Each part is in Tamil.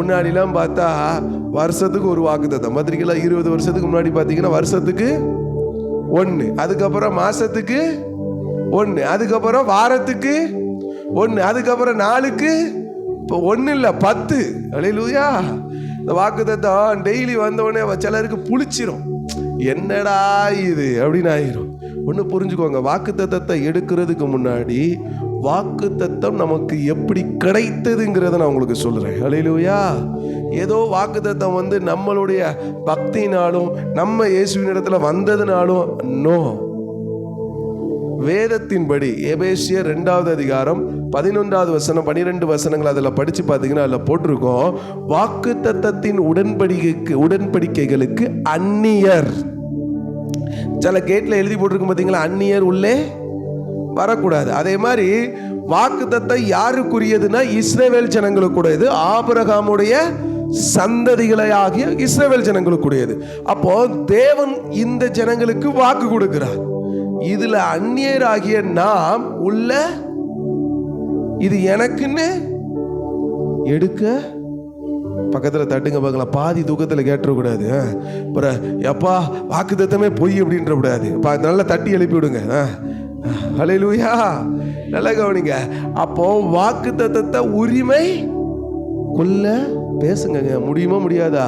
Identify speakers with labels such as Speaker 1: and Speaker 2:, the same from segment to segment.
Speaker 1: முன்னாடிலாம் பார்த்தா வருஷத்துக்கு ஒரு வாக்குத்தத்தம் பத்திரிக்கையில் இருபது வருஷத்துக்கு முன்னாடி பார்த்தீங்கன்னா வருஷத்துக்கு ஒன்று அதுக்கப்புறம் மாதத்துக்கு ஒன்று அதுக்கப்புறம் வாரத்துக்கு ஒன்று அதுக்கப்புறம் நாளுக்கு இப்போ ஒன்று இல்லை பத்து. அலையிலூயா. இந்த வாக்குத்தத்தம் டெய்லி வந்தவொடனே சிலருக்கு புளிச்சிரும். என்னடா இது? அப்படின்னு ஆயிரும். ஒன்று புரிஞ்சுக்கோங்க. வாக்குத்தத்தத்தை எடுக்கிறதுக்கு முன்னாடி வாக்குத்தத்தம் நமக்கு எப்படி கிடைத்ததுங்கிறத நான் உங்களுக்கு சொல்கிறேன் அலையிலூயா ஏதோ வாக்குத்தத்தம் வந்து நம்மளுடைய பக்தினாலும் நம்ம இயேசுவின் இடத்துல வந்ததுனாலும் நோ வேதத்தின்படி எபேசியர் ரெண்டாவது அதிகாரம் பதினொன்றாவது வசனம் பனிரெண்டு வசனங்கள் அதில் படித்து பார்த்தீங்கன்னா அதில் போட்டிருக்கோம். வாக்கு தத்தத்தின் உடன்படிக்கைக்கு உடன்படிக்கைகளுக்கு அந்நியர். சில கேட்டில் எழுதி போட்டிருக்கும் பார்த்தீங்களா அந்நியர் உள்ளே வரக்கூடாது. அதே மாதிரி வாக்குத்தத்தை யாருக்குரியதுன்னா இஸ்ரேவேல் ஜனங்களுக்குடையது ஆபரகாமுடைய சந்ததிகளை ஆகிய இஸ்ரேவேல் ஜனங்களுக்குடையது. அப்போ தேவன் இந்த ஜனங்களுக்கு வாக்கு கொடுக்கிறார். இதுல அந்நியராகிய நாம் உள்ள இது எனக்குன்னு எடுக்க பக்கத்தில் தட்டுங்க பார்க்கலாம் பாதி தூக்கத்தில் கேட்டுறக்கூடாது. அப்புறம் எப்பா வாக்கு தத்தமே பொய் அப்படின்ற கூடாது பா நல்லா தட்டி எழுப்பி விடுங்க அலையிலூயா நல்லா கவனிங்க. அப்போ வாக்கு தத்தத்தை உரிமை கொல்ல பேசுங்க முடியுமா முடியாதா?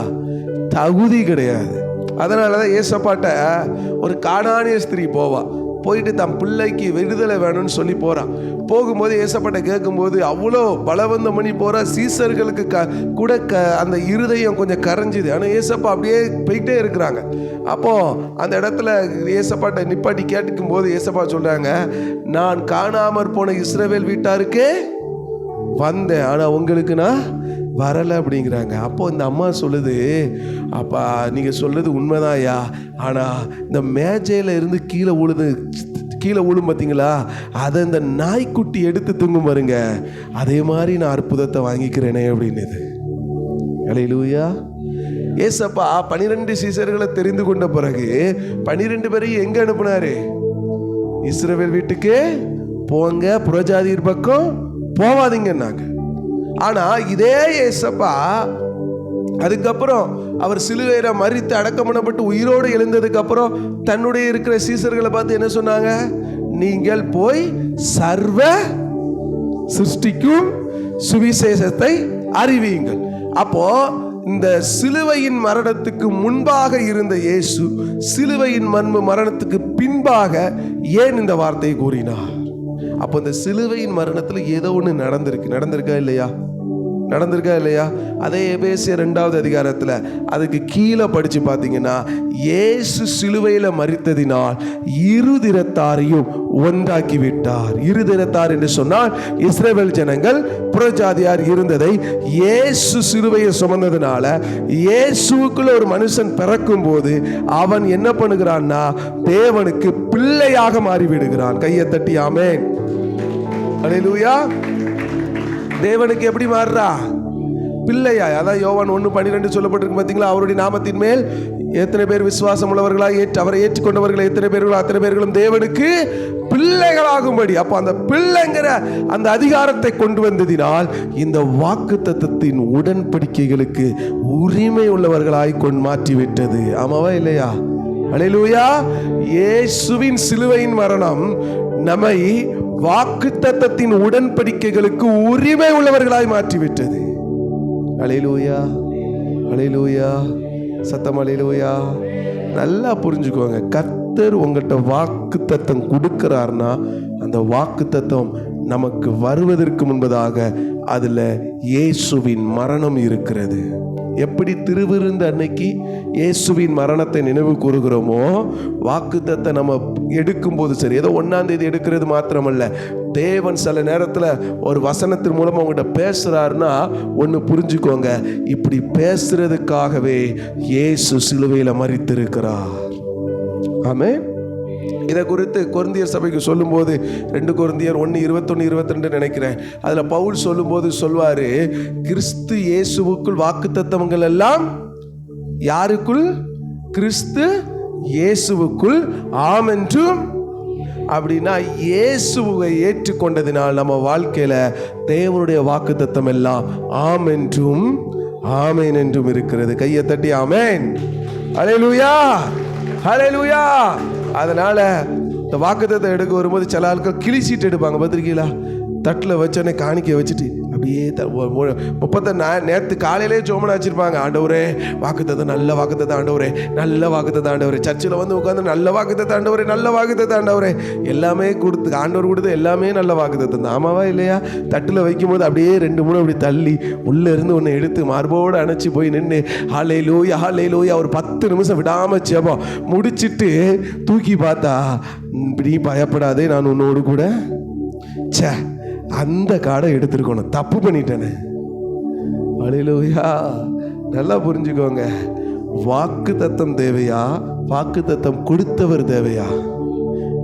Speaker 1: தகுதி கிடையாது. அதனால தான் ஏசப்பாட்ட ஒரு காணானிய ஸ்திரீ போவா போயிட்டு தன் பிள்ளைக்கு விடுதலை வேணும்னு சொல்லி போகிறான் போகும்போது ஏசப்பட்ட கேட்கும்போது அவ்வளோ பலவந்தம் பண்ணி போகிற சீசர்களுக்கு க கூட க அந்த இருதயம் கொஞ்சம் கரைஞ்சிது. ஆனால் ஏசப்பா அப்படியே போயிட்டே இருக்கிறாங்க. அப்போது அந்த இடத்துல ஏசப்பாட்டை நிப்பாட்டி கேட்டுக்கும் போது ஏசப்பா சொல்கிறாங்க நான் காணாமற் போன இஸ்ரவேல் வீட்டாருக்கே வந்தேன். ஆனால் உங்களுக்கு நான் வரலை அப்படிங்கிறாங்க. அப்போ இந்த அம்மா சொல்லுது அப்பா நீங்கள் சொல்கிறது உண்மைதான்யா ஆனால் இந்த மேஜையில் இருந்து கீழே உழுது கீழே விழும் பார்த்தீங்களா அதை இந்த நாய்க்குட்டி எடுத்து தூங்கும் பாருங்க. அதே மாதிரி நான் அற்புதத்தை வாங்கிக்கிறேனே அப்படின்னுது. அலையிலூயா ஏசப்பா பனிரெண்டு சீசர்களை தெரிந்து கொண்ட பிறகு பனிரெண்டு பேரையும் எங்கே அனுப்புனாரு? இஸ்ரவேல் வீட்டுக்கு போங்க புறஜாதியர் பக்கம் போவாதீங்கன்னாங்க. ஆனா இதே ஏசப்பா அதுக்கப்புறம் அவர் சிலுவையில மறித்து அடக்கம் பண்ணப்பட்டு உயிரோடு எழுந்ததுக்கு அப்புறம் தன்னுடைய இருக்கிற சீசர்களை பார்த்து என்ன சொன்னாங்க? நீங்கள் போய் சர்வ சிருஷ்டிக்கும் சுவிசேஷத்தை அறிவியுங்கள். அப்போ இந்த சிலுவையின் மரணத்துக்கு முன்பாக இருந்த இயேசு சிலுவையின் மண்பு மரணத்துக்கு பின்பாக ஏன் இந்த வார்த்தையை கூறினார்? அப்போ இந்த சிலுவையின் மரணத்தில் ஏதோ ஒன்று நடந்திருக்கு. நடந்திருக்கா இல்லையா? நடந்திருக்கா இல்லையா? அதே எபேசிய ரெண்டாவது அதிகாரத்தில் அதுக்கு கீழே படித்து பார்த்தீங்கன்னா இயேசு சிலுவையில் மறித்ததினால் இருதிரத்தாரையும் ஒன்றாக்கி விட்டார் இருதிரத்தார் என்று சொன்னால் இஸ்ரேல் ஜனங்கள் புறஜாதியார் இருந்ததை இயேசு சிலுவையை சுமந்ததுனால இயேசுக்குள்ள ஒரு மனுஷன் பிறக்கும் போது அவன் என்ன பண்ணுகிறான்னா தேவனுக்கு பிள்ளையாக மாறிவிடுகிறான். கையை தட்டியாமே அலையிலூயா தேவனுக்கு எப்படி மாறுறா? பிள்ளையா அதான் யோவான் ஒன்று பன்னிரெண்டு சொல்லப்பட்டிருக்கு பார்த்தீங்களா அவருடைய நாமத்தின் மேல் எத்தனை பேர் விசுவாசம் உள்ளவர்களாக ஏற்று அவரை ஏற்றுக்கொண்டவர்கள் எத்தனை பேர்களோ அத்தனை பேர்களும் தேவனுக்கு பிள்ளைகளாகும்படி. அப்போ அந்த பிள்ளைங்கிற அந்த அதிகாரத்தை கொண்டு வந்ததினால் இந்த வாக்கு தத்துவத்தின் உடன்படிக்கைகளுக்கு உரிமை உள்ளவர்களாய் கொண்டு மாற்றிவிட்டது. ஆமாவா இல்லையா? அலையிலூயா. ஏசுவின் சிலுவையின் மரணம் நம்மை வாக்கு தத்தத்தின் உடன்படிக்கைகளுக்கு உரிமை உள்ளவர்களாய் மாற்றிவிட்டது. அலையிலூயா அலையிலூயா சத்தம் அலையிலூயா நல்லா புரிஞ்சுக்கோங்க. கர்த்தர் உங்கள்கிட்ட வாக்கு தத்தம் கொடுக்கிறார்னா அந்த வாக்கு தத்தம் நமக்கு வருவதற்கு முன்பதாக அதில் இயேசுவின் மரணம் இருக்கிறது. எப்படி திருவிருந்து அன்னைக்கு இயேசுவின் மரணத்தை நினைவு கூறுகிறோமோ வாக்குத்தத்தை நம்ம எடுக்கும்போது சரி ஏதோ ஒன்றாம் தேதி எடுக்கிறது மாத்திரமல்ல தேவன் சில நேரத்தில் ஒரு வசனத்தின் மூலமாக அவங்ககிட்ட பேசுகிறாருன்னா ஒன்று புரிஞ்சுக்கோங்க. இப்படி பேசுறதுக்காகவே இயேசு சிலுவையில் மறித்திருக்கிறார் ஆமே இதை குறித்து குருந்தியர் சபைக்கு சொல்லும்போது ரெண்டு குருந்தியர் ஒன்று இருபத்தொன்று இருபத்திரெண்டு நினைக்கிறேன். அதில் பவுல் சொல்லும்போது சொல்வார் கிறிஸ்து இயேசுவுக்குள் வாக்குத்தத்தவங்கள் எல்லாம் யாருக்குள்? கிறிஸ்து இயேசுவுக்குள். ஆம் என்றும் அப்படின்னா இயேசுவை ஏற்றுக்கொண்டதினால் நம்ம வாழ்க்கையில் தேவனுடைய வாக்குத்தத்தம் எல்லாம் ஆம் என்றும் ஆமேன் என்றும் இருக்கிறது. கையை தட்டி ஆமேன். ஹalleluya லூயா அதனால் இந்த வாக்குத்தத்தை எடுக்க வரும்போது சில ஆட்கள் கிழிச்சிட்டு எடுப்பாங்க. பார்த்துருக்கீங்களா? தட்டில் வச்சோன்னே காணிக்கை வச்சுட்டு அப்படியே த ஒ- முப்பத்த நேற்று காலையிலே ஜோமனை வச்சுருப்பாங்க ஆண்டவரே வாக்குத்தத்தை நல்ல வாக்குத்தது ஆண்டவரே நல்ல வாக்குத்தது ஆண்டவரே. சர்ச்சில் வந்து உட்காந்து நல்ல வாக்குத்தது ஆண்டவரே நல்ல வாக்குத்தது ஆண்டவரே. எல்லாமே கொடுத்து ஆண்டவர் கொடுத்து எல்லாமே நல்ல வாக்குத்தது ஆமாவா இல்லையா? தட்டில் வைக்கும்போது அப்படியே ரெண்டு மூணு அப்படி தள்ளி உள்ளே இருந்து ஒன்று எடுத்து மார்போடு அணைச்சி போய் நின்று ஹாலே லூயா ஹாலே லூயா அவர் பத்து நிமிஷம் விடாமல் ஜெபம் முடிச்சிட்டு தூக்கி பார்த்தா இப்படி பயப்படாதே நான் உன்னோடு கூட. ச்சே. அந்த காடை எடுத்துருக்கணும். தப்பு பண்ணிட்டேனே. அழிலூயா நல்லா புரிஞ்சுக்கோங்க. வாக்கு தத்தம் தேவையா? வாக்கு தத்தம் கொடுத்தவர் தேவையா?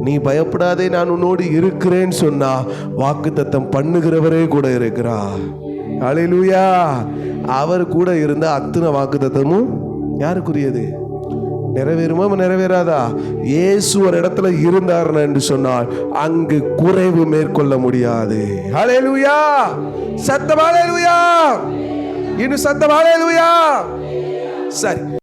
Speaker 1: நீ பயப்படாதே நான் உன்னோடு இருக்கிறேன்னு சொன்னா வாக்கு தத்தம் பண்ணுகிறவரே கூட இருக்கிறா. அழிலூயா அவர் கூட இருந்த அத்தனை வாக்கு தத்தமும் யாருக்குரியது? நிறைவேறுமா நிறைவேறாதா? இயேசு ஒரு இடத்துல இருந்தார் என்று சொன்னால் அங்கு குறைவு மேற்கொள்ள முடியாது. ஹalleluya சத்தம் ஹalleluya இன்னும் சத்தம் சரி.